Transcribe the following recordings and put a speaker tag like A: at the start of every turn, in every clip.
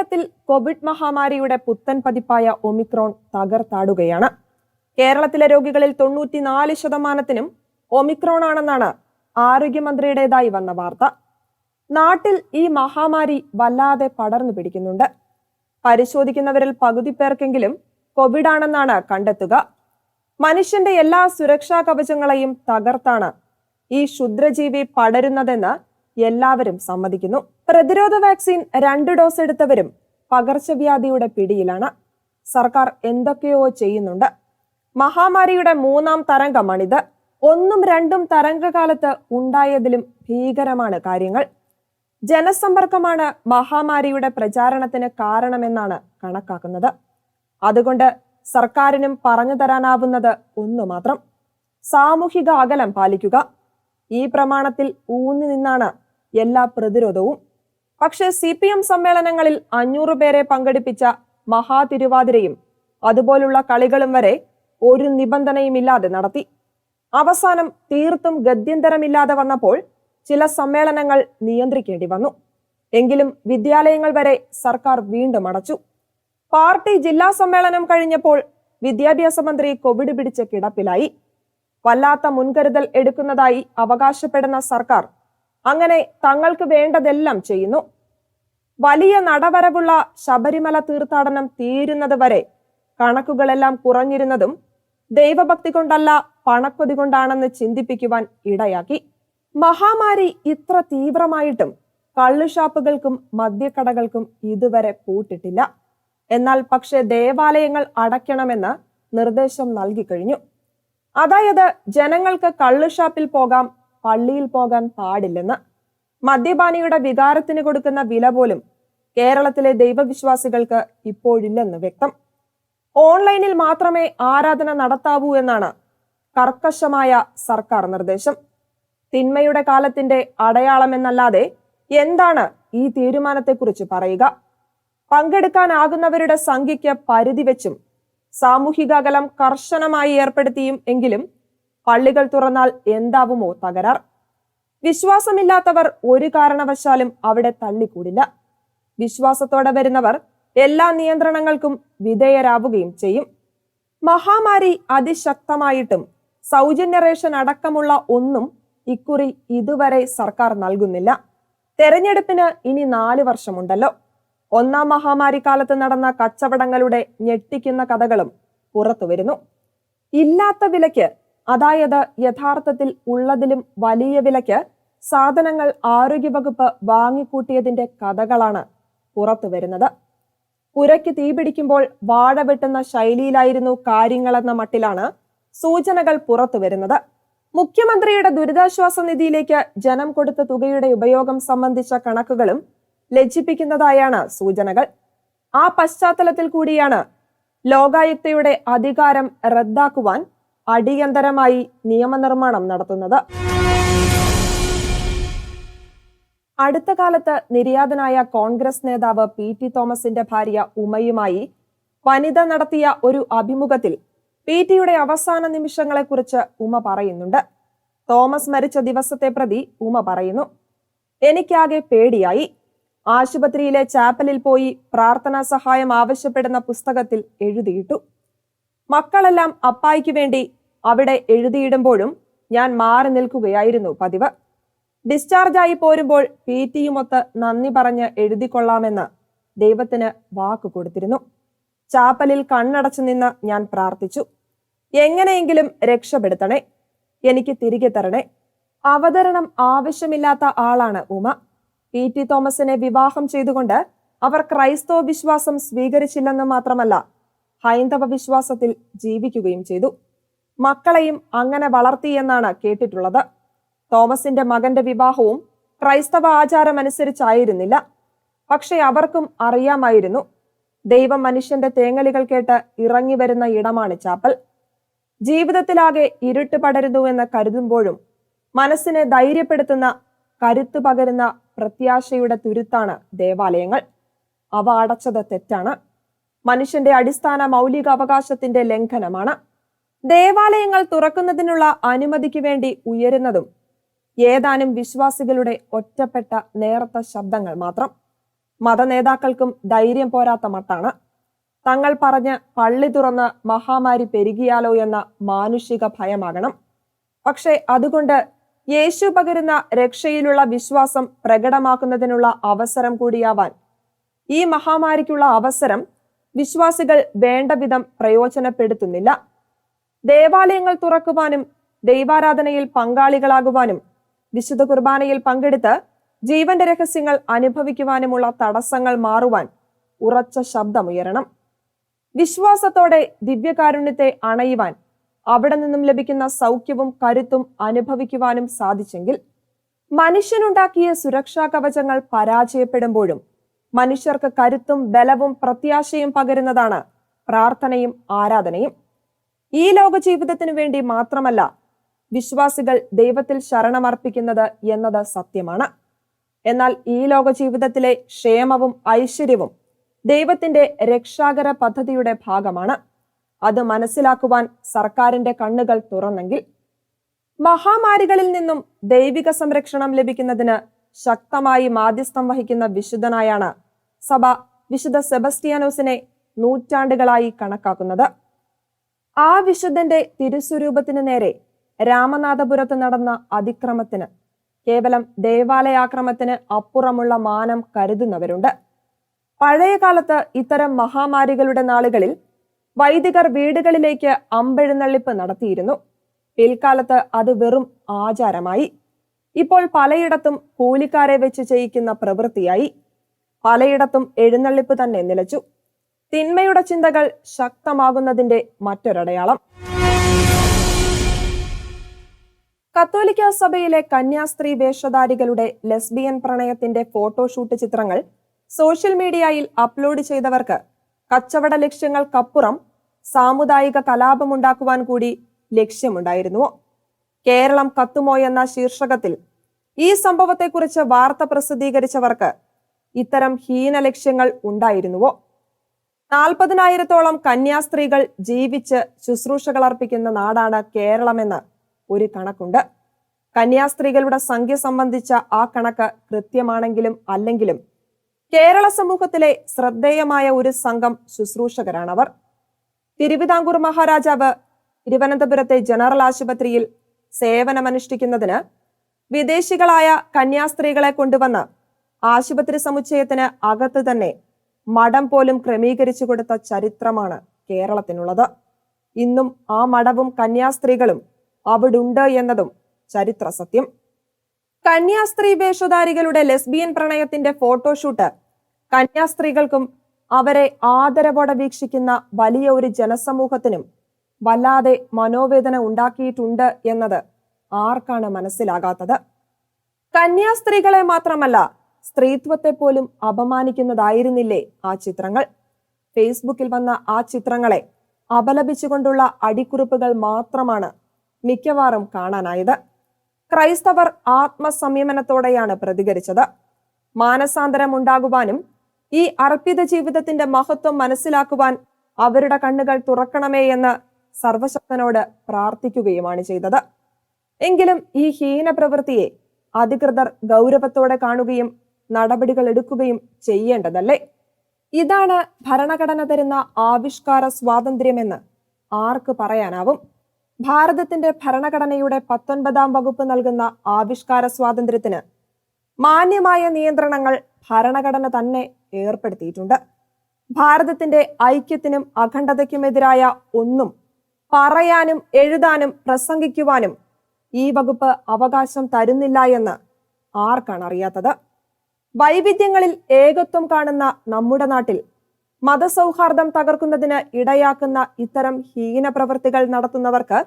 A: കേരളത്തിൽ കോവിഡ് മഹാമാരിയുടെ പുത്തൻ പതിപ്പായ ഒമിക്രോൺ തകർത്താടുകയാണ്. കേരളത്തിലെ രോഗികളിൽ തൊണ്ണൂറ്റിനാല് ശതമാനത്തിനും ഒമിക്രോൺ ആണെന്നാണ് ആരോഗ്യമന്ത്രിയുടേതായി വന്ന വാർത്ത. നാട്ടിൽ ഈ മഹാമാരി വല്ലാതെ പടർന്നു പിടിക്കുന്നുണ്ട്. പരിശോധിക്കുന്നവരിൽ പകുതി പേർക്കെങ്കിലും കോവിഡ് ആണെന്നാണ് കണ്ടെത്തുക. മനുഷ്യന്റെ എല്ലാ സുരക്ഷാ കവചങ്ങളെയും തകർത്താണ് ഈ ക്ഷുദ്രജീവി പടരുന്നതെന്ന് എല്ലാവരും സമ്മതിക്കുന്നു. പ്രതിരോധ വാക്സിൻ രണ്ട് ഡോസ് എടുത്തവരും പകർച്ചവ്യാധിയുടെ പിടിയിലാണ്. സർക്കാർ എന്തൊക്കെയോ ചെയ്യുന്നുണ്ട്. മഹാമാരിയുടെ മൂന്നാം തരംഗമാണിത്. ഒന്നും രണ്ടും തരംഗകാലത്ത് ഉണ്ടായതിലും ഭീകരമാണ് കാര്യങ്ങൾ. ജനസമ്പർക്കമാണ് മഹാമാരിയുടെ പ്രചാരണത്തിന് കാരണമെന്നാണ് കണക്കാക്കുന്നത്. അതുകൊണ്ട് സർക്കാരിനും പറഞ്ഞു തരാനാവുന്നത് ഒന്നു മാത്രം. സാമൂഹിക അകലം പാലിക്കുക. ഈ പ്രമാണത്തിൽ ഊന്നി നിന്നാണ് എല്ലാ പ്രതിരോധവും. പക്ഷെ സി പി എം സമ്മേളനങ്ങളിൽ അഞ്ഞൂറ് പേരെ പങ്കെടുപ്പിച്ച മഹാതിരുവാതിരയും അതുപോലുള്ള കളികളും വരെ ഒരു നിബന്ധനയുമില്ലാതെ നടത്തി. അവസാനം തീർത്തും ഗത്യന്തരമില്ലാതെ വന്നപ്പോൾ ചില സമ്മേളനങ്ങൾ നിയന്ത്രിക്കേണ്ടി വന്നു. എങ്കിലും വിദ്യാലയങ്ങൾ വരെ സർക്കാർ വീണ്ടും അടച്ചു. പാർട്ടി ജില്ലാ സമ്മേളനം കഴിഞ്ഞപ്പോൾ വിദ്യാഭ്യാസ മന്ത്രി കോവിഡ് പിടിച്ച കിടപ്പിലായി. വല്ലാത്ത മുൻകരുതൽ എടുക്കുന്നതായി അവകാശപ്പെടുന്ന സർക്കാർ അങ്ങനെ തങ്ങൾക്ക് വേണ്ടതെല്ലാം ചെയ്യുന്നു. വലിയ നടവരവുള്ള ശബരിമല തീർത്ഥാടനം തീരുന്നത് വരെ കണക്കുകളെല്ലാം കുറഞ്ഞിരുന്നതും ദൈവഭക്തി കൊണ്ടല്ല പണക്കൊതി കൊണ്ടാണെന്ന് ചിന്തിപ്പിക്കുവാൻ ഇടയാക്കി. മഹാമാരി ഇത്ര തീവ്രമായിട്ടും കള്ളുഷാപ്പുകൾക്കും മദ്യക്കടകൾക്കും ഇതുവരെ പൂട്ടിട്ടില്ല. എന്നാൽ പക്ഷേ ദേവാലയങ്ങൾ അടയ്ക്കണമെന്ന് നിർദ്ദേശം നൽകി കഴിഞ്ഞു അതായത് ജനങ്ങൾക്ക് കള്ളുഷാപ്പിൽ പോകാം പള്ളിയിൽ പോകാൻ പാടില്ലെന്ന്. മദ്യപാനിയുടെ വികാരത്തിന് കൊടുക്കുന്ന വില പോലും കേരളത്തിലെ ദൈവവിശ്വാസികൾക്ക് ഇപ്പോഴില്ലെന്ന് വ്യക്തം. ഓൺലൈനിൽ മാത്രമേ ആരാധന നടത്താവൂ എന്നാണ് കർക്കശമായ സർക്കാർ നിർദ്ദേശം. തിന്മയുടെ കാലത്തിന്റെ അടയാളമെന്നല്ലാതെ എന്താണ് ഈ തീരുമാനത്തെക്കുറിച്ച് പറയുക? പങ്കെടുക്കാനാകുന്നവരുടെ സംഖ്യയ്ക്ക് പരിധി വെച്ചും സാമൂഹിക അകലം കർശനമായി ഏർപ്പെടുത്തിയും എങ്കിലും പള്ളികൾ തുറന്നാൽ എന്താവുമോ തകരാർ? വിശ്വാസമില്ലാത്തവർ ഒരു കാരണവശാലും അവിടെ തള്ളിക്കൂടില്ല. വിശ്വാസത്തോടെ വരുന്നവർ എല്ലാ നിയന്ത്രണങ്ങൾക്കും വിധേയരാവുകയും ചെയ്യും. മഹാമാരി അതിശക്തമായിട്ടും സൗജന്യ റേഷൻ അടക്കമുള്ള ഒന്നും ഇക്കുറി ഇതുവരെ സർക്കാർ നൽകുന്നില്ല. തെരഞ്ഞെടുപ്പിന് ഇനി നാല് വർഷമുണ്ടല്ലോ. ഒന്നാം മഹാമാരി കാലത്ത് നടന്ന കച്ചവടങ്ങളുടെ ഞെട്ടിക്കുന്ന കഥകളും പുറത്തു വരുന്നു. ഇല്ലാത്ത വിലയ്ക്ക് അതായത് യഥാർത്ഥത്തിൽ ഉള്ളതിലും വലിയ വിലയ്ക്ക് സാധനങ്ങൾ ആരോഗ്യവകുപ്പ് വാങ്ങിക്കൂട്ടിയതിന്റെ കഥകളാണ് പുറത്തു വരുന്നത്. പുരയ്ക്ക് തീപിടിക്കുമ്പോൾ വാഴ വെട്ടുന്ന ശൈലിയിലായിരുന്നു കാര്യങ്ങളെന്ന മട്ടിലാണ് സൂചനകൾ പുറത്തു വരുന്നത്. മുഖ്യമന്ത്രിയുടെ ദുരിതാശ്വാസ നിധിയിലേക്ക് ജനം കൊടുത്ത തുകയുടെ ഉപയോഗം സംബന്ധിച്ച കണക്കുകളും ലജ്ജിപ്പിക്കുന്നതായാണ് സൂചനകൾ. ആ പശ്ചാത്തലത്തിൽ കൂടിയാണ് ലോകായുക്തയുടെ അധികാരം റദ്ദാക്കുവാൻ അടിയന്തരമായി നിയമനിർമ്മാണം നടത്തുന്നത്. അടുത്ത കാലത്ത് നിര്യാതനായ കോൺഗ്രസ് നേതാവ് പി ടി തോമസിന്റെ ഭാര്യ ഉമയുമായി വനിത നടത്തിയ ഒരു അഭിമുഖത്തിൽ പി ടിയുടെ അവസാന നിമിഷങ്ങളെക്കുറിച്ച് ഉമ പറയുന്നുണ്ട്. തോമസ് മരിച്ച ദിവസത്തെ പ്രതി ഉമ പറയുന്നു. എനിക്കാകെ പേടിയായി. ആശുപത്രിയിലെ ചാപ്പലിൽ പോയി പ്രാർത്ഥനാ സഹായം ആവശ്യപ്പെടുന്ന പുസ്തകത്തിൽ എഴുതിയിട്ടു. മക്കളെല്ലാം അപ്പായിക്ക് വേണ്ടി അവിടെ എഴുതിയിടുമ്പോഴും ഞാൻ മാറി നിൽക്കുകയായിരുന്നു പതിവ്. ഡിസ്ചാർജായി പോരുമ്പോൾ പി ടിയുമൊത്ത് നന്ദി പറഞ്ഞ് എഴുതിക്കൊള്ളാമെന്ന് ദൈവത്തിന് വാക്ക് കൊടുത്തിരുന്നു. ചാപ്പലിൽ കണ്ണടച്ചു നിന്ന് ഞാൻ പ്രാർത്ഥിച്ചു. എങ്ങനെയെങ്കിലും രക്ഷപ്പെടുത്തണേ. എനിക്ക് തിരികെ തരണേ. അവതരണം ആവശ്യമില്ലാത്ത ആളാണ് ഉമ. പി ടി തോമസിനെ വിവാഹം ചെയ്തുകൊണ്ട് അവർ ക്രൈസ്തവ വിശ്വാസം സ്വീകരിച്ചില്ലെന്ന് മാത്രമല്ല ഹൈന്ദവ വിശ്വാസത്തിൽ ജീവിക്കുകയും ചെയ്തു. മക്കളെയും അങ്ങനെ വളർത്തിയെന്നാണ് കേട്ടിട്ടുള്ളത്. തോമസിന്റെ മകന്റെ വിവാഹവും ക്രൈസ്തവ ആചാരമനുസരിച്ചായിരുന്നില്ല. പക്ഷെ അവർക്കും അറിയാമായിരുന്നു. ദൈവം മനുഷ്യന്റെ തേങ്ങലുകൾ കേട്ട് ഇറങ്ങി വരുന്ന ഇടമാണ് ചാപ്പൽ. ജീവിതത്തിലാകെ ഇരുട്ട് പടരുന്നുവെന്ന് കരുതുമ്പോഴും മനസ്സിനെ ധൈര്യപ്പെടുത്തുന്ന കരുത്തു പകരുന്ന പ്രത്യാശയുടെ തുരുത്താണ് ദേവാലയങ്ങൾ. അവ അടച്ചത് തെറ്റാണ്. മനുഷ്യന്റെ അടിസ്ഥാന മൗലിക അവകാശത്തിന്റെ ലംഘനമാണ്. ദേവാലയങ്ങൾ തുറക്കുന്നതിനുള്ള അനുമതിക്ക് വേണ്ടി ഉയരുന്നതും ഏതാനും വിശ്വാസികളുടെ ഒറ്റപ്പെട്ട നേർത്ത ശബ്ദങ്ങൾ മാത്രം. മതനേതാക്കൾക്കും ധൈര്യം പോരാത്ത മട്ടാണ്. തങ്ങൾ പറഞ്ഞ് പള്ളി തുറന്ന് മഹാമാരി പെരുകിയാലോ എന്ന മാനുഷിക ഭയമാകണം. പക്ഷേ അതുകൊണ്ട് യേശു പകരുന്ന രക്ഷയിലുള്ള വിശ്വാസം പ്രകടമാക്കുന്നതിനുള്ള അവസരം കൂടിയാവാൻ. ഈ മഹാമാരിക്കുള്ള അവസരം വിശ്വാസികൾ വേണ്ട വിധം പ്രയോജനപ്പെടുത്തുന്നില്ല. ദേവാലയങ്ങൾ തുറക്കുവാനും ദൈവാരാധനയിൽ പങ്കാളികളാകുവാനും വിശുദ്ധ കുർബാനയിൽ പങ്കെടുത്ത് ജീവന്റെ രഹസ്യങ്ങൾ അനുഭവിക്കുവാനുമുള്ള തടസ്സങ്ങൾ മാറുവാൻ ഉറച്ച ശബ്ദമുയരണം. വിശ്വാസത്തോടെ ദിവ്യകാരുണ്യത്തെ അണയുവാൻ അവിടെ നിന്നും ലഭിക്കുന്ന സൗഖ്യവും കരുത്തും അനുഭവിക്കുവാനും സാധിച്ചെങ്കിൽ മനുഷ്യനുണ്ടാക്കിയ സുരക്ഷാ കവചങ്ങൾ പരാജയപ്പെടുമ്പോഴും മനുഷ്യർക്ക് കരുത്തും ബലവും പ്രത്യാശയും പകരുന്നതാണ് പ്രാർത്ഥനയും ആരാധനയും. ഈ ലോക ജീവിതത്തിനു വേണ്ടി മാത്രമല്ല വിശ്വാസികൾ ദൈവത്തിൽ ശരണമർപ്പിക്കുന്നത് എന്നത് സത്യമാണ്. എന്നാൽ ഈ ലോക ജീവിതത്തിലെ ക്ഷേമവും ഐശ്വര്യവും ദൈവത്തിന്റെ രക്ഷാകര പദ്ധതിയുടെ ഭാഗമാണ്. അത് മനസ്സിലാക്കുവാൻ സർക്കാരിന്റെ കണ്ണുകൾ തുറന്നെങ്കിൽ മഹാമാരികളിൽ നിന്നും ദൈവിക സംരക്ഷണം ലഭിക്കുന്നതിന് ശക്തമായി മാധ്യസ്ഥം വഹിക്കുന്ന വിശുദ്ധനായാണ് സഭ വിശുദ്ധ സെബസ്റ്റിയാനോസിനെ നൂറ്റാണ്ടുകളായി കണക്കാക്കുന്നത്. ആ വിശുദ്ധന്റെ തിരുസ്വരൂപത്തിന് നേരെ രാമനാഥപുരത്ത് നടന്ന അതിക്രമത്തിന് കേവലം ദേവാലയാക്രമത്തിന് അപ്പുറമുള്ള മാനം കരുതുന്നവരുണ്ട്. പഴയ കാലത്ത് ഇത്തരം മഹാമാരികളുടെ നാളുകളിൽ വൈദികർ വീടുകളിലേക്ക് അമ്പെഴുന്നള്ളിപ്പ് നടത്തിയിരുന്നു. പിൽക്കാലത്ത് അത് വെറും ആചാരമായി. ഇപ്പോൾ പലയിടത്തും കൂലിക്കാരെ വെച്ച് ചെയ്യിക്കുന്ന പ്രവൃത്തിയായി. പലയിടത്തും എഴുന്നള്ളിപ്പ് തന്നെ നിലച്ചു. തിന്മയുടെ ചിന്തകൾ ശക്തമാകുന്നതിന്റെ മറ്റൊരടയാളം. കത്തോലിക്ക സഭയിലെ കന്യാസ്ത്രീ വേഷധാരികളുടെ ലെസ്ബിയൻ പ്രണയത്തിന്റെ ഫോട്ടോഷൂട്ട് ചിത്രങ്ങൾ സോഷ്യൽ മീഡിയയിൽ അപ്ലോഡ് ചെയ്തവർക്ക് കച്ചവട ലക്ഷ്യങ്ങൾക്കപ്പുറം സാമുദായിക കലാപമുണ്ടാക്കുവാൻ കൂടി ലക്ഷ്യമുണ്ടായിരുന്നു കേരളം കത്തുമോ എന്ന ശീർഷകത്തിൽ ഈ സംഭവത്തെക്കുറിച്ച് വാർത്ത പ്രസിദ്ധീകരിച്ചവർക്ക് ഇത്തരം ഹീന ലക്ഷ്യങ്ങൾ ഉണ്ടായിരുന്നുവോ? നാൽപ്പതിനായിരത്തോളം കന്യാസ്ത്രീകൾ ജീവിച്ച് ശുശ്രൂഷകൾ അർപ്പിക്കുന്ന നാടാണ് കേരളമെന്ന് ഒരു കണക്കുണ്ട്. കന്യാസ്ത്രീകളുടെ സംഖ്യ സംബന്ധിച്ച ആ കണക്ക് കൃത്യമാണെങ്കിലും അല്ലെങ്കിലും കേരള സമൂഹത്തിലെ ശ്രദ്ധേയമായ ഒരു സംഘം ശുശ്രൂഷകരാണവർ. തിരുവിതാംകൂർ മഹാരാജാവ് തിരുവനന്തപുരത്തെ ജനറൽ ആശുപത്രിയിൽ സേവനമനുഷ്ഠിക്കുന്നതിന് വിദേശികളായ കന്യാസ്ത്രീകളെ കൊണ്ടുവന്ന് ആശുപത്രി സമുച്ചയത്തിന് അകത്ത് തന്നെ മഠം പോലും ക്രമീകരിച്ചു കൊടുത്ത ചരിത്രമാണ് കേരളത്തിനുള്ളത്. ഇന്നും ആ മഠവും കന്യാസ്ത്രീകളും അവിടുണ്ട് എന്നതും ചരിത്ര സത്യം കന്യാസ്ത്രീ വേഷധാരികളുടെ ലെസ്ബിയൻ പ്രണയത്തിന്റെ ഫോട്ടോഷൂട്ട് കന്യാസ്ത്രീകൾക്കും അവരെ ആദരവോടെ വീക്ഷിക്കുന്ന വലിയ ഒരു ജനസമൂഹത്തിനും വല്ലാതെ മനോവേദന ഉണ്ടാക്കിയിട്ടുണ്ട് എന്നത് ആർക്കാണ് മനസ്സിലാകാത്തത്? കന്യാസ്ത്രീകളെ മാത്രമല്ല സ്ത്രീത്വത്തെ പോലും അപമാനിക്കുന്നതായിരുന്നില്ലേ ആ ചിത്രങ്ങൾ? ഫേസ്ബുക്കിൽ വന്ന ആ ചിത്രങ്ങളെ അപലപിച്ചുകൊണ്ടുള്ള അടിക്കുറിപ്പുകൾ മാത്രമാണ് മിക്കവാറും കാണാനായത്. ക്രൈസ്തവർ ആത്മസംയമനത്തോടെയാണ് പ്രതികരിച്ചത്. മാനസാന്തരം ഉണ്ടാകുവാനും ഈ അർപ്പിത ജീവിതത്തിന്റെ മഹത്വം മനസ്സിലാക്കുവാൻ അവരുടെ കണ്ണുകൾ തുറക്കണമേ എന്ന് സർവശക്തനോട് പ്രാർത്ഥിക്കുകയുമാണ് ചെയ്തത്. എങ്കിലും ഈ ഹീന പ്രവൃത്തിയെ അധികൃതർ ഗൗരവത്തോടെ കാണുകയും നടപടികൾ എടുക്കുകയും ചെയ്യേണ്ടതല്ലേ? ഇതാണ് ഭരണഘടന തരുന്ന ആവിഷ്കാര സ്വാതന്ത്ര്യമെന്ന് ആർക്ക് പറയാനാവും? ഭാരതത്തിന്റെ ഭരണഘടനയുടെ പത്തൊൻപതാം വകുപ്പ് നൽകുന്ന ആവിഷ്കാര സ്വാതന്ത്ര്യത്തിന് മാന്യമായ നിയന്ത്രണങ്ങൾ ഭരണഘടന തന്നെ ഏർപ്പെടുത്തിയിട്ടുണ്ട്. ഭാരതത്തിന്റെ ഐക്യത്തിനും അഖണ്ഡതയ്ക്കുമെതിരായ ഒന്നും പറയാനും എഴുതാനും പ്രസംഗിക്കുവാനും ഈ വകുപ്പ് അവകാശം തരുന്നില്ല എന്ന് ആർക്കാണ് അറിയാത്തത്? വൈവിധ്യങ്ങളിൽ ഏകത്വം കാണുന്ന നമ്മുടെ നാട്ടിൽ മതസൗഹാർദ്ദം തകർക്കുന്നതിന് ഇടയാക്കുന്ന ഇത്തരം ഹീന പ്രവൃത്തികൾ നടത്തുന്നവർക്ക്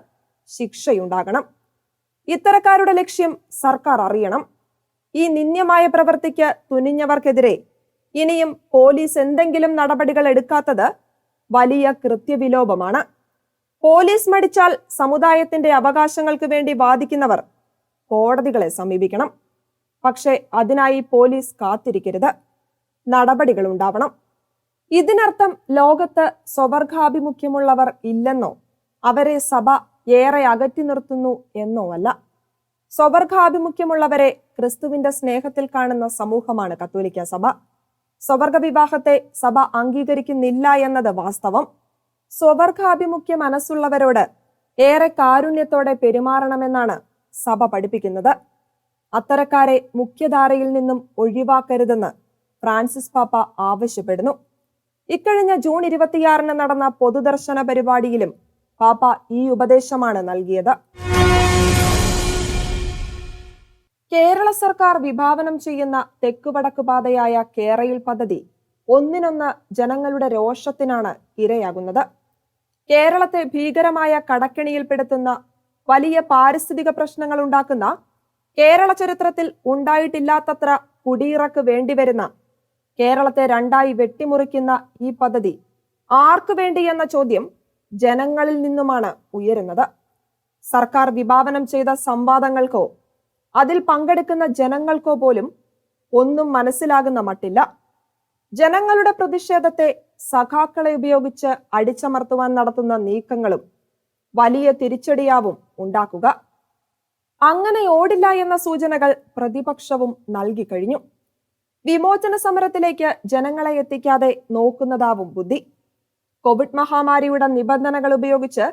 A: ശിക്ഷയുണ്ടാകണം. ഇത്തരക്കാരുടെ ലക്ഷ്യം സർക്കാർ അറിയണം. ഈ നിന്ദ്യമായ പ്രവൃത്തിക്ക് തുനിഞ്ഞവർക്കെതിരെ ഇനിയും പോലീസ് എന്തെങ്കിലും നടപടികൾ എടുക്കാത്തത് വലിയ കൃത്യവിലോപമാണ്. പോലീസ് മടിച്ചാൽ സമുദായത്തിന്റെ അവകാശങ്ങൾക്ക് വേണ്ടി വാദിക്കുന്നവർ കോടതികളെ സമീപിക്കണം. പക്ഷേ അതിനായി പോലീസ് കാത്തിരിക്കരുത്. നടപടികൾ ഉണ്ടാവണം. ഇതിനർത്ഥം ലോകത്ത് സ്വവർഗാഭിമുഖ്യമുള്ളവർ ഇല്ലെന്നോ? അവരെ സഭ ഏറെ അകറ്റി നിർത്തുന്നു എന്നോ അല്ല. സ്വവർഗാഭിമുഖ്യമുള്ളവരെ ക്രിസ്തുവിന്റെ സ്നേഹത്തിൽ കാണുന്ന സമൂഹമാണ് കത്തോലിക്ക സഭ. സ്വവർഗ വിവാഹത്തെ സഭ അംഗീകരിക്കുന്നില്ല എന്നത് വാസ്തവം. സ്വവർഗാഭിമുഖ്യ മനസ്സുള്ളവരോട് ഏറെ കാരുണ്യത്തോടെ പെരുമാറണമെന്നാണ് സഭ പഠിപ്പിക്കുന്നത്. അത്തരക്കാരെ മുഖ്യധാരയിൽ നിന്നും ഒഴിവാക്കരുതെന്ന് ഫ്രാൻസിസ് പാപ്പ ആവശ്യപ്പെടുന്നു. ഇക്കഴിഞ്ഞ ജൂൺ ഇരുപത്തിയാറിന് നടന്ന പൊതുദർശന പരിപാടിയിലും പാപ്പ ഈ ഉപദേശമാണ് നൽകിയത്. കേരള സർക്കാർ വിഭാവനം ചെയ്യുന്ന തെക്കുവടക്ക് പാതയായ കേരയിൽ പദ്ധതി ഒന്നിനൊന്ന് ജനങ്ങളുടെ രോഷത്തിനാണ് ഇരയാകുന്നത്. കേരളത്തെ ഭീകരമായ കടക്കെണിയിൽപ്പെടുത്തുന്ന വലിയ പാരിസ്ഥിതിക പ്രശ്നങ്ങൾ ഉണ്ടാക്കുന്ന കേരള ചരിത്രത്തിൽ ഉണ്ടായിട്ടില്ലാത്തത്ര കുടിയിറക്ക് വേണ്ടിവരുന്ന കേരളത്തെ രണ്ടായി വെട്ടിമുറിക്കുന്ന ഈ പദ്ധതി ആർക്കു വേണ്ടി എന്ന ചോദ്യം ജനങ്ങളിൽ നിന്നുമാണ് ഉയരുന്നത്. സർക്കാർ വിഭാവനം ചെയ്ത സംവാദങ്ങൾക്കോ അതിൽ പങ്കെടുക്കുന്ന ജനങ്ങൾക്കോ പോലും ഒന്നും മനസ്സിലാകുന്ന മട്ടില്ല. ജനങ്ങളുടെ പ്രതിഷേധത്തെ സഖാക്കളെ ഉപയോഗിച്ച് അടിച്ചമർത്തുവാൻ നടത്തുന്ന നീക്കങ്ങളും വലിയ തിരിച്ചടിയാവും ഉണ്ടാക്കുക. അങ്ങനെ ഓടില്ല എന്ന സൂചനകൾ പ്രതിപക്ഷവും നൽകി കഴിഞ്ഞു. വിമോചന സമരത്തിലേക്ക് ജനങ്ങളെ എത്തിക്കാതെ നോക്കുന്നതാവും ബുദ്ധി. കോവിഡ് മഹാമാരിയുടെ നിബന്ധനകൾ ഉപയോഗിച്ച്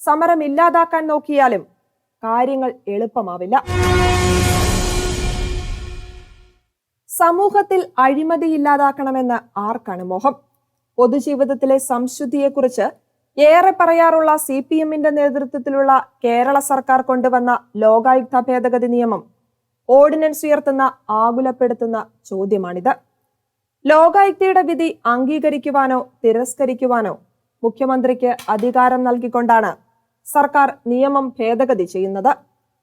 A: സമരം ഇല്ലാതാക്കാൻ നോക്കിയാലും കാര്യങ്ങൾ എളുപ്പമാവില്ല. സമൂഹത്തിൽ അഴിമതി ഇല്ലാതാക്കണമെന്ന് ആർക്കാണ് മോഹം? പൊതുജീവിതത്തിലെ സംശുദ്ധിയെക്കുറിച്ച് ഏറെ പറയാറുള്ള സി പി എമ്മിന്റെ നേതൃത്വത്തിലുള്ള കേരള സർക്കാർ കൊണ്ടുവന്ന ലോകായുക്ത ഭേദഗതി നിയമം ഓർഡിനൻസ് ഉയർത്തുന്ന ആകുലപ്പെടുത്തുന്ന ചോദ്യമാണിത്. ലോകായുക്തയുടെ വിധി അംഗീകരിക്കുവാനോ തിരസ്കരിക്കുവാനോ മുഖ്യമന്ത്രിക്ക് അധികാരം നൽകിക്കൊണ്ടാണ് സർക്കാർ നിയമം ഭേദഗതി ചെയ്യുന്നത്.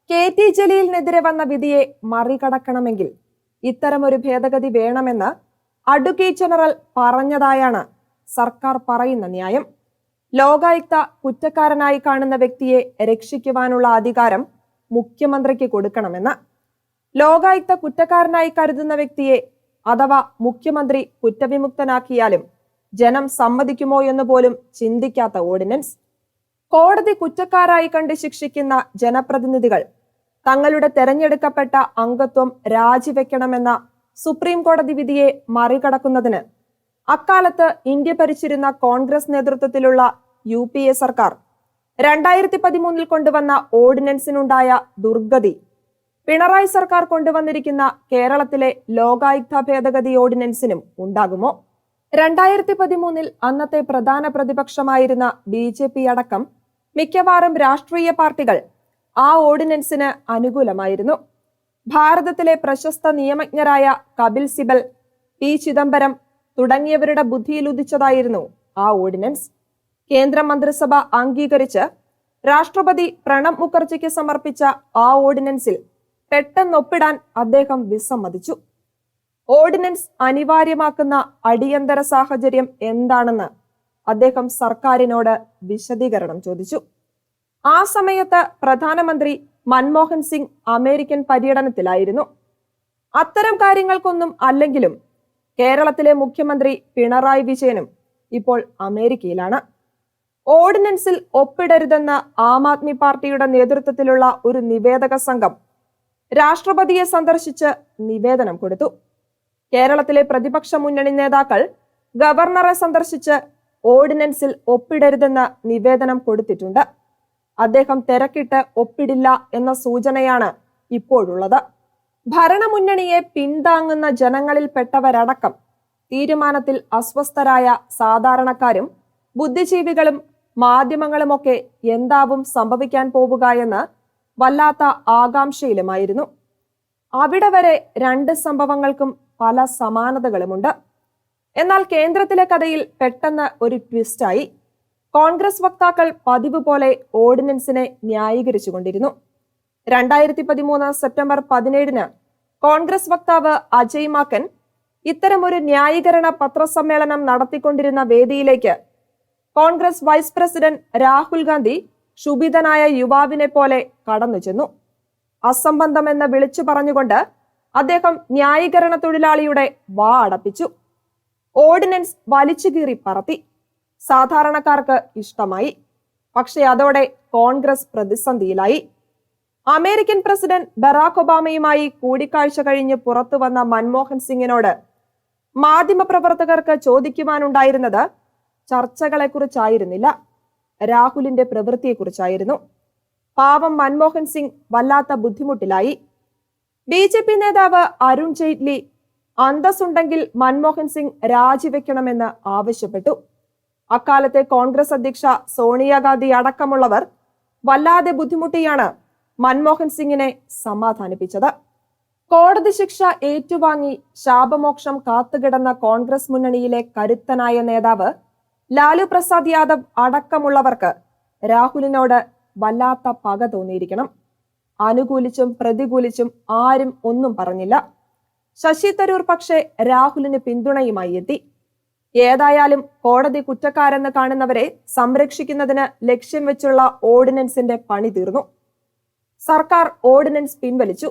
A: കെ. ടി. ജലീലിനെതിരെ വന്ന വിധിയെ മറികടക്കണമെങ്കിൽ ഇത്തരമൊരു ഭേദഗതി വേണമെന്ന് അഡ്വക്കേറ്റ് ജനറൽ പറഞ്ഞതായാണ് സർക്കാർ പറയുന്ന ന്യായം. ലോകായുക്ത കുറ്റക്കാരനായി കാണുന്ന വ്യക്തിയെ രക്ഷിക്കുവാനുള്ള അധികാരം മുഖ്യമന്ത്രിക്ക് കൊടുക്കണമെന്ന്. ലോകായുക്ത കുറ്റക്കാരനായി കരുതുന്ന വ്യക്തിയെ അഥവാ മുഖ്യമന്ത്രി കുറ്റവിമുക്തനാക്കിയാലും ജനം സമ്മതിക്കുമോ എന്ന് പോലും ചിന്തിക്കാത്ത ഓർഡിനൻസ്. കോടതി കുറ്റക്കാരായി കണ്ട് ശിക്ഷിക്കുന്ന ജനപ്രതിനിധികൾ തങ്ങളുടെ തെരഞ്ഞെടുക്കപ്പെട്ട അംഗത്വം രാജിവെക്കണമെന്ന സുപ്രീം കോടതി വിധിയെ മറികടക്കുന്നതിന് അക്കാലത്ത് ഇന്ത്യ ഭരിച്ചിരുന്ന കോൺഗ്രസ് നേതൃത്വത്തിലുള്ള യു പി എ സർക്കാർ രണ്ടായിരത്തി പതിമൂന്നിൽ കൊണ്ടുവന്ന ഓർഡിനൻസിനുണ്ടായ ദുർഗതി പിണറായി സർക്കാർ കൊണ്ടുവന്നിരിക്കുന്ന കേരളത്തിലെ ലോകായുക്ത ഭേദഗതി ഓർഡിനൻസിനും ഉണ്ടാകുമോ? രണ്ടായിരത്തി പതിമൂന്നിൽ അന്നത്തെ പ്രധാന പ്രതിപക്ഷമായിരുന്ന ബി ജെ പി അടക്കം മിക്കവാറും രാഷ്ട്രീയ പാർട്ടികൾ ആ ഓർഡിനൻസിന് അനുകൂലമായിരുന്നു. ഭാരതത്തിലെ പ്രശസ്ത നിയമജ്ഞരായ കപിൽ സിബൽ പി ചിദംബരം തുടങ്ങിയവരുടെ ബുദ്ധിയിലുദിച്ചതായിരുന്നു ആ ഓർഡിനൻസ്. കേന്ദ്ര മന്ത്രിസഭ അംഗീകരിച്ച് രാഷ്ട്രപതി പ്രണബ് മുഖർജിക്ക് സമർപ്പിച്ച ആ ഓർഡിനൻസിൽ പെട്ടെന്നൊപ്പിടാൻ അദ്ദേഹം വിസമ്മതിച്ചു. ഓർഡിനൻസ് അനിവാര്യമാക്കുന്ന അടിയന്തര സാഹചര്യം എന്താണെന്ന് അദ്ദേഹം സർക്കാരിനോട് വിശദീകരണം ചോദിച്ചു. ആ സമയത്ത് പ്രധാനമന്ത്രി മൻമോഹൻ സിംഗ് അമേരിക്കൻ പര്യടനത്തിലായിരുന്നു. അത്തരം കാര്യങ്ങൾക്കൊന്നും അല്ലെങ്കിലും കേരളത്തിലെ മുഖ്യമന്ത്രി പിണറായി വിജയനും ഇപ്പോൾ അമേരിക്കയിലാണ്. ഓർഡിനൻസിൽ ഒപ്പിടരുതെന്ന ആം ആദ്മി പാർട്ടിയുടെ നേതൃത്വത്തിലുള്ള ഒരു നിവേദക സംഘം രാഷ്ട്രപതിയെ സന്ദർശിച്ച് നിവേദനം കൊടുത്തു. കേരളത്തിലെ പ്രതിപക്ഷ മുന്നണി നേതാക്കൾ ഗവർണറെ സന്ദർശിച്ച് ഓർഡിനൻസിൽ ഒപ്പിടരുതെന്ന നിവേദനം കൊടുത്തിട്ടുണ്ട്. അദ്ദേഹം തിരക്കിട്ട് ഒപ്പിടില്ല എന്ന സൂചനയാണ് ഇപ്പോഴുള്ളത്. ഭരണമുന്നണിയെ പിന്താങ്ങുന്ന ജനങ്ങളിൽപ്പെട്ടവരടക്കം തീരുമാനത്തിൽ അസ്വസ്ഥരായ സാധാരണക്കാരും ബുദ്ധിജീവികളും മാധ്യമങ്ങളുമൊക്കെ എന്താവും സംഭവിക്കാൻ പോവുക എന്ന് വല്ലാത്ത ആകാംക്ഷയിലുമായിരുന്നു. അവിടെ വരെ രണ്ട് സംഭവങ്ങൾക്കും പല സമാനതകളുമുണ്ട്. എന്നാൽ കേന്ദ്രത്തിലെ കഥയിൽ പെട്ടെന്ന് ഒരു ട്വിസ്റ്റായി കോൺഗ്രസ് വക്താക്കൾ പതിവ് പോലെ ഓർഡിനൻസിനെ ന്യായീകരിച്ചു കൊണ്ടിരുന്നു രണ്ടായിരത്തി പതിമൂന്ന് സെപ്റ്റംബർ പതിനേഴിന് കോൺഗ്രസ് വക്താവ് അജയ് മാക്കൻ ഇത്തരമൊരു ന്യായീകരണ പത്രസമ്മേളനം നടത്തിക്കൊണ്ടിരുന്ന വേദിയിലേക്ക് കോൺഗ്രസ് വൈസ് പ്രസിഡന്റ് രാഹുൽ ഗാന്ധി ക്ഷുഭിതനായ യുവാവിനെ പോലെ കടന്നു ചെന്നു അസംബന്ധമെന്ന് വിളിച്ചു പറഞ്ഞുകൊണ്ട് അദ്ദേഹം ന്യായീകരണ തൊഴിലാളിയുടെ വാ അടപ്പിച്ചു. ഓർഡിനൻസ് വലിച്ചു കീറി പറത്തി. സാധാരണക്കാർക്ക് ഇഷ്ടമായി. പക്ഷേ അതോടെ കോൺഗ്രസ് പ്രതിസന്ധിയിലായി. അമേരിക്കൻ പ്രസിഡന്റ് ബറാക് ഒബാമയുമായി കൂടിക്കാഴ്ച കഴിഞ്ഞ് പുറത്തു വന്ന മൻമോഹൻ സിംഗിനോട് മാധ്യമപ്രവർത്തകർക്ക് ചോദിക്കുവാനുണ്ടായിരുന്നത് ചർച്ചകളെക്കുറിച്ചായിരുന്നില്ല. രാഹുലിന്റെ പ്രവൃത്തിയെക്കുറിച്ചായിരുന്നു. പാവം മൻമോഹൻ സിംഗ് വല്ലാത്ത ബുദ്ധിമുട്ടിലായി. ബി ജെ പി നേതാവ് അരുൺ ജെയ്റ്റ്ലി അന്തസ്സുണ്ടെങ്കിൽ മൻമോഹൻ സിംഗ് രാജിവെക്കണമെന്ന് ആവശ്യപ്പെട്ടു. അക്കാലത്തെ കോൺഗ്രസ് അധ്യക്ഷ സോണിയാഗാന്ധി അടക്കമുള്ളവർ വല്ലാതെ ബുദ്ധിമുട്ടിയാണ് മൻമോഹൻ സിംഗിനെ സമാധാനിപ്പിച്ചത്. കോടതി ശിക്ഷ ഏറ്റുവാങ്ങി ശാപമോക്ഷം കാത്തുകിടന്ന കോൺഗ്രസ് മുന്നണിയിലെ കരുത്തനായ നേതാവ് ലാലു പ്രസാദ് യാദവ് അടക്കമുള്ളവർക്ക് രാഹുലിനോട് വല്ലാത്ത പക തോന്നിയിരിക്കണം. അനുകൂലിച്ചും പ്രതികൂലിച്ചും ആരും ഒന്നും പറഞ്ഞില്ല. ശശി തരൂർ പക്ഷേ രാഹുലിന് പിന്തുണയുമായി എത്തി. ഏതായാലും കോടതി കുറ്റക്കാരെന്ന് കാണുന്നവരെ സംരക്ഷിക്കുന്നതിന് ലക്ഷ്യം വെച്ചുള്ള ഓർഡിനൻസിന്റെ പണി തീർന്നു. സർക്കാർ ഓർഡിനൻസ് പിൻവലിച്ചു.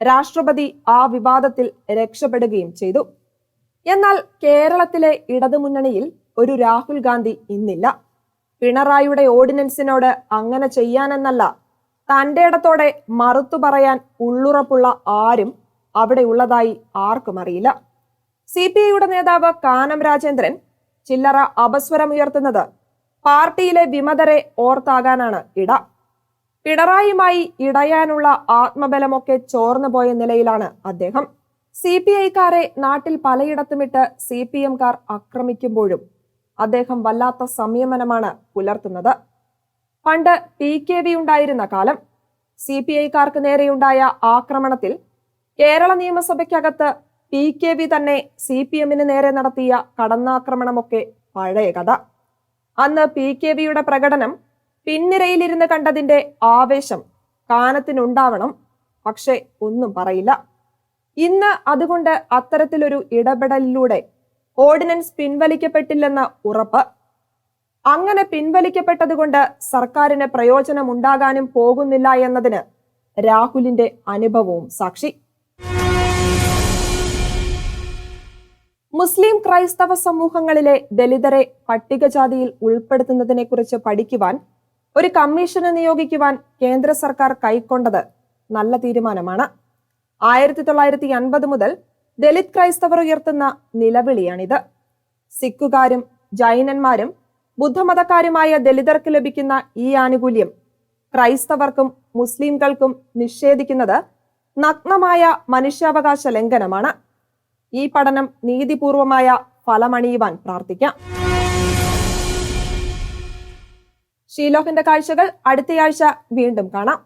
A: രാഷ്ട്രപതി ആ വിവാദത്തിൽ രക്ഷപ്പെടുകയും ചെയ്തു. എന്നാൽ കേരളത്തിലെ ഇടതുമുന്നണിയിൽ ഒരു രാഹുൽ ഗാന്ധി ഇന്നില്ല. പിണറായിയുടെ ഓർഡിനൻസിനോട് അങ്ങനെ ചെയ്യാനെന്നല്ല തന്റെ ഇടത്തോടെ മറുത്തു പറയാൻ ഉള്ളുറപ്പുള്ള ആരും അവിടെ ഉള്ളതായി ആർക്കും അറിയില്ല. സി പി ഐയുടെ നേതാവ് കാനം രാജേന്ദ്രൻ ചില്ലറ അപസ്വരമുയർത്തുന്നത് പാർട്ടിയിലെ വിമതരെ ഓർത്താകാനാണ് ഇട. പിണറായിയുമായി ഇടയാനുള്ള ആത്മബലമൊക്കെ ചോർന്നുപോയ നിലയിലാണ് അദ്ദേഹം. സി പി ഐക്കാരെ നാട്ടിൽ പലയിടത്തുമിട്ട് സി പി എംകാർ ആക്രമിക്കുമ്പോഴും അദ്ദേഹം വല്ലാത്ത സംയമനമാണ് പുലർത്തുന്നത്. പണ്ട് പി കെ വി ഉണ്ടായിരുന്ന കാലം സി പി ഐക്കാർക്ക് നേരെയുണ്ടായ ആക്രമണത്തിൽ കേരള നിയമസഭയ്ക്കകത്ത് പി കെ വി തന്നെ സി പി എമ്മിന് നേരെ നടത്തിയ കടന്നാക്രമണമൊക്കെ പഴയ കഥ. അന്ന് പി കെ വിയുടെ പ്രകടനം പിൻനിരയിലിരുന്ന് കണ്ടതിന്റെ ആവേശം കാനത്തിനുണ്ടാവണം പക്ഷെ ഒന്നും പറയില്ല. ഇന്ന് അതുകൊണ്ട് അത്തരത്തിലൊരു ഇടപെടലിലൂടെ ഓർഡിനൻസ് പിൻവലിക്കപ്പെട്ടില്ലെന്ന ഉറപ്പ്. അങ്ങനെ പിൻവലിക്കപ്പെട്ടതുകൊണ്ട് സർക്കാരിന് പ്രയോജനമുണ്ടാകാനും പോകുന്നില്ല എന്നതിന് രാഹുലിന്റെ അനുഭവവും സാക്ഷി. മുസ്ലിം ക്രൈസ്തവ സമൂഹങ്ങളിലെ ദലിതരെ പട്ടികജാതിയിൽ ഉൾപ്പെടുത്തുന്നതിനെ കുറിച്ച് പഠിക്കുവാൻ ഒരു കമ്മീഷനെ നിയോഗിക്കുവാൻ കേന്ദ്ര സർക്കാർ കൈക്കൊണ്ടത് നല്ല തീരുമാനമാണ്. ആയിരത്തി തൊള്ളായിരത്തി അൻപത് മുതൽ ദലിത് ക്രൈസ്തവർ ഉയർത്തുന്ന നിലവിളിയാണിത്. സിഖുകാരും ജൈനന്മാരും ബുദ്ധമതക്കാരുമായ ദലിതർക്ക് ലഭിക്കുന്ന ഈ ആനുകൂല്യം ക്രൈസ്തവർക്കും മുസ്ലിംകൾക്കും നിഷേധിക്കുന്നത് നഗ്നമായ മനുഷ്യാവകാശ ലംഘനമാണ്. ഈ പഠനം നീതിപൂർവമായ ഫലമണിയുവാൻ പ്രാർത്ഥിക്കാം. ഷീലോഹിന്റെ കാഴ്ചകൾ അടുത്തയാഴ്ച വീണ്ടും കാണാം.